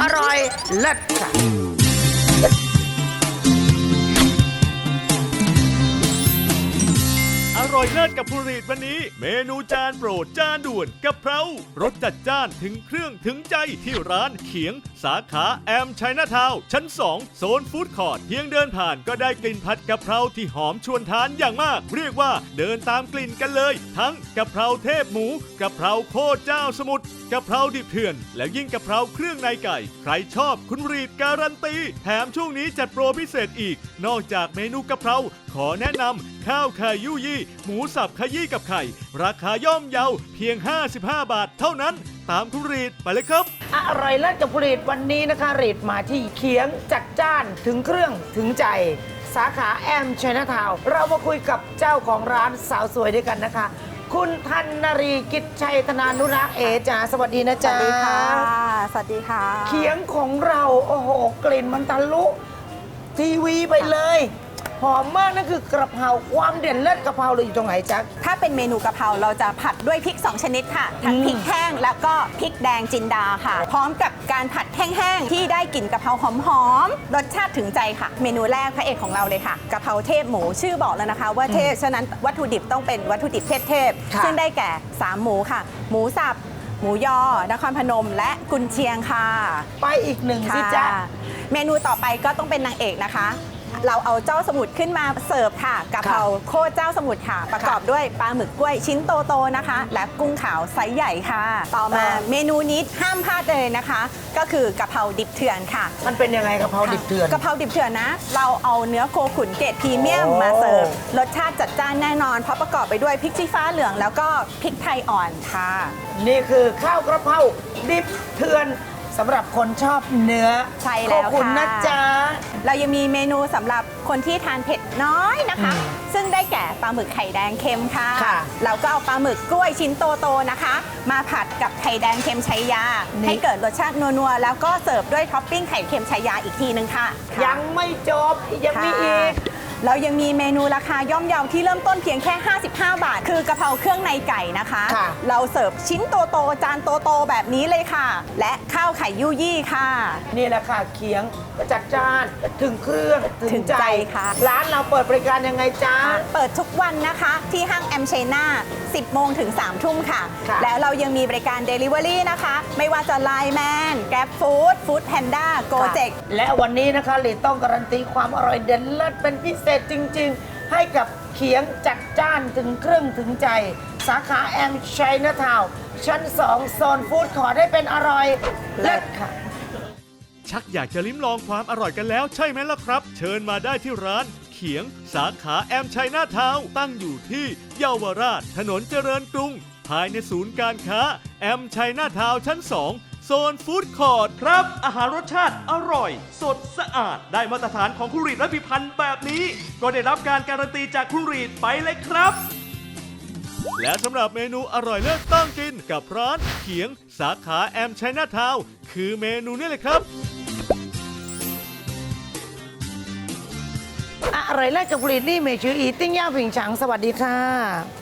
อร่อยเลิศค่ะอร่อยเลิศกับผู้รีดวันนี้ เมนูจานโปรดจานด่วนกะเพรารสจัดจ้านถึงเครื่องถึงใจที่ร้านเขียง สาขาแอมชัยนาทาวน์ชั้น 2 โซนฟู้ดคอร์ทเพียงเดินผ่านก็ได้กลิ่นผัดกะเพราที่หอมชวนทานอย่างมาก เรียกว่าเดินตามกลิ่นกันเลย ทั้งกะเพราเทพหมูกะเพราโคตรเจ้าสมุทร กะเพราดิบเถื่อน แล้วยิ่งกะเพราเครื่องในไก่ ใครชอบคุณรีดการันตี แถมช่วงนี้จัดโปรพิเศษอีก นอกจากเมนูกะเพราขอแนะนำข้าวไข่ยุยี่ หมูสับขยี้กับไข่ ราคาย่อมเยาเพียง 55 บาทเท่านั้น ตามคุณรีดไปเลยครับ อร่อยเลิศกับผลิตวันนี้นะคะรีดมาที่เคียงจัดจ้านถึงเครื่องถึงใจ สาขาแอมชัยนาทาว เรามาคุยกับเจ้าของร้านสาวสวยด้วยกันนะคะ คุณทันนรีกิจชัยธนานุรักษ์เอจ๋าสวัสดีนะสจ๊ะวัสดีค่ะ สวัสดีค่ะเคียงของเรา โอ้โห กลิ่นมันทะลุทีวีไปเลย หอมมากนั่นคือกระเพราความเด่นเลิศกระเพราเลยอยู่ตรงไหนจ๊ะ ถ้าเป็นเมนูกะเพราเราจะผัดด้วยพริก 2 ชนิดค่ะ ทั้งอืมพริกแห้งแล้วก็พริกแดงจินดาค่ะ พร้อมกับการผัดแห้งๆที่ได้กลิ่นกะเพราหอมๆรสชาติถึงใจค่ะ เมนูแรกพระเอกของเราเลยค่ะกะเพราเทพหมูชื่อบอกแล้วนะคะ ว่าเทพฉะนั้นวัตถุดิบต้องเป็นวัตถุดิบเทพค่ะๆซึ่งได้แก่3หมูค่ะ หมูสับหมูยอนครพนม และกุนเชียงค่ะ ไปอีกหนึ่งสิค่ะจ๊ะเมนูต่อไปก็ต้องเป็นนางเอกนะคะ เราเอาเจ้าสมุทรขึ้นมาเสิร์ฟค่ะกะเพราโคตรเจ้าสมุทรค่ะ ประกอบด้วยปลาหมึกกล้วยชิ้นโตๆนะคะ และกุ้งขาวไซส์ใหญ่ค่ะ ต่อมาค่ะเมนูนี้ห้ามพลาดเลยนะคะ ก็คือกะเพราดิบเถื่อนค่ะ มันเป็นยังไงกระเพราดิบเถื่อนกะเพราดิบเถื่อนนะ เราเอาเนื้อโคขุนเกรดพรีเมียมโอ้มาเสิร์ฟรสชาติจัดจ้านแน่นอนเพราะประกอบไปด้วยพริกชี้ฟ้าเหลืองแล้วก็พริกไทยอ่อนค่ะ นี่คือข้าวกระเพราดิบเถื่อน สำหรับคนชอบเนื้อใช่แล้วขอบคุณค่ะ นะจ๊ะ เรายังมีเมนูสำหรับคนที่ทานเผ็ดน้อยนะคะ อืมซึ่งได้แก่ปลาหมึกไข่แดงเค็มค่ะ ค่ะ เราก็เอาปลาหมึกกล้วยชิ้นโตๆนะคะ มาผัดกับไข่แดงเค็มชัยยานี่ให้เกิดรสชาตินัวๆ แล้วก็เสิร์ฟด้วยท็อปปิ้งไข่เค็มชัยยาอีกทีนึงค่ะ ยังไม่จบยังมีค่ะอีก เรายังมีเมนูราคาย่อมเยาที่เริ่มต้นเพียงแค่ 55 บาท คือกะเพราเครื่องในไก่นะคะ ค่ะ เราเสิร์ฟชิ้นโตๆจานโตๆแบบนี้เลยค่ะ และข้าวไข่ยุยี่ค่ะ นี่แหละค่ะเคียงจัดจ้านถึงเครื่องถึงใจค่ะ ร้านเราเปิดบริการยังไงจ๊ะเปิดทุกวันนะคะที่ห้างแอมเชนา10 โมงถึง 3 ทุ่มค่ะ ค่ะ แล้วเรายังมีบริการ Delivery นะคะ ไม่ว่าจะ Line Man Grab Food Food Panda Gojek และวันนี้นะคะลีต้องการันตีความอร่อยเด่นเลิศเป็นพิเศษจริง ๆ ให้กับเขียงจัดจ้านถึงเครื่องถึงใจ สาขาแอมชัยนาทาวชั้น 2 โซนฟู้ดขอได้เป็นอร่อยเลิศค่ะ ชักอยากจะลิ้มลองความอร่อยกันแล้วใช่ไหมล่ะครับ เชิญมาได้ที่ร้านเขียง สาขาแอมชัยนาทาวน์ตั้งอยู่ที่เยาวราช ถนนเจริญกรุง ภายในศูนย์การค้า แอมชัยนาทาวน์ชั้น 2 โซนฟู้ดคอร์ทครับ อาหารรสชาติอร่อย สดสะอาด ได้มาตรฐานของคุณรีดและพิพันธ์แบบนี้ ก็ได้รับการการันตีจากคุณรีดไปเลยครับ และสำหรับเมนูอร่อยเลิศต้องกินกับร้านเขียง สาขาแอมชัยนาทาวน์คือเมนูนี้เลยครับอร่อยเลิศกับผลิตนี่เมชื่ออีติ้งย่าผิงฉังสวัสดีค่ะ